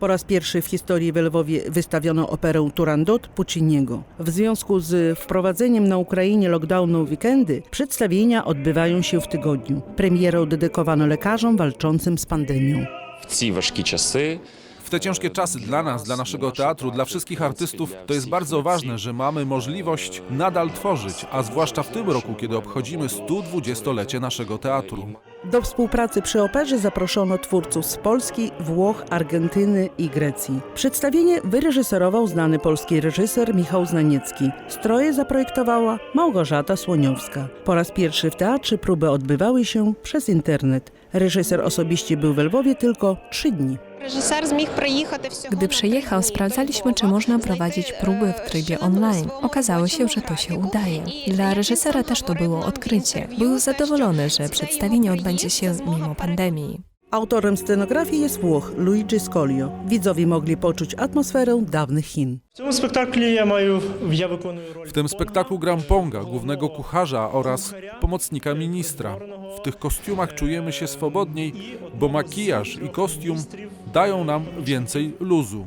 Po raz pierwszy w historii w Lwowie wystawiono operę Turandot Pucciniego. W związku z wprowadzeniem na Ukrainie lockdownu weekendy, przedstawienia odbywają się w tygodniu. Premierę dedykowano lekarzom walczącym z pandemią. W ci czasy w te ciężkie czasy dla nas, dla naszego teatru, dla wszystkich artystów, to jest bardzo ważne, że mamy możliwość nadal tworzyć, a zwłaszcza w tym roku, kiedy obchodzimy 120-lecie naszego teatru. Do współpracy przy operze zaproszono twórców z Polski, Włoch, Argentyny i Grecji. Przedstawienie wyreżyserował znany polski reżyser Michał Znaniecki. Stroje zaprojektowała Małgorzata Słoniowska. Po raz pierwszy w teatrze próby odbywały się przez internet. Reżyser osobiście był w Lwowie tylko trzy dni. Gdy przyjechał, sprawdzaliśmy, czy można prowadzić próby w trybie online. Okazało się, że to się udaje. Dla reżysera też to było odkrycie. Był zadowolony, że przedstawienie odbędzie się mimo pandemii. Autorem scenografii jest Włoch Luigi Scolio. Widzowie mogli poczuć atmosferę dawnych Chin. W tym spektaklu gram Ponga, głównego kucharza oraz pomocnika ministra. W tych kostiumach czujemy się swobodniej, bo makijaż i kostium dają nam więcej luzu.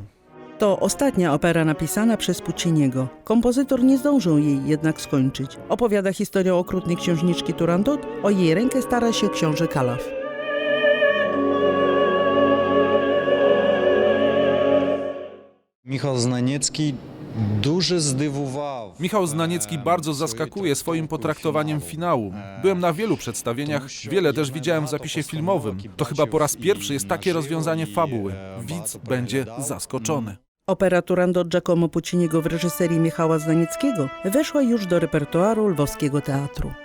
To ostatnia opera napisana przez Pucciniego. Kompozytor nie zdążył jej jednak skończyć. Opowiada historię okrutnej księżniczki Turandot, o jej rękę stara się książę Kalaf. Michał Znaniecki duży zdywował. Michał Znaniecki bardzo zaskakuje swoim potraktowaniem finału. Byłem na wielu przedstawieniach, wiele też widziałem w zapisie filmowym. To chyba po raz pierwszy jest takie rozwiązanie fabuły. Widz będzie zaskoczony. Opera Turandot Giacomo Pucciniego w reżyserii Michała Znanieckiego weszła już do repertuaru Lwowskiego Teatru.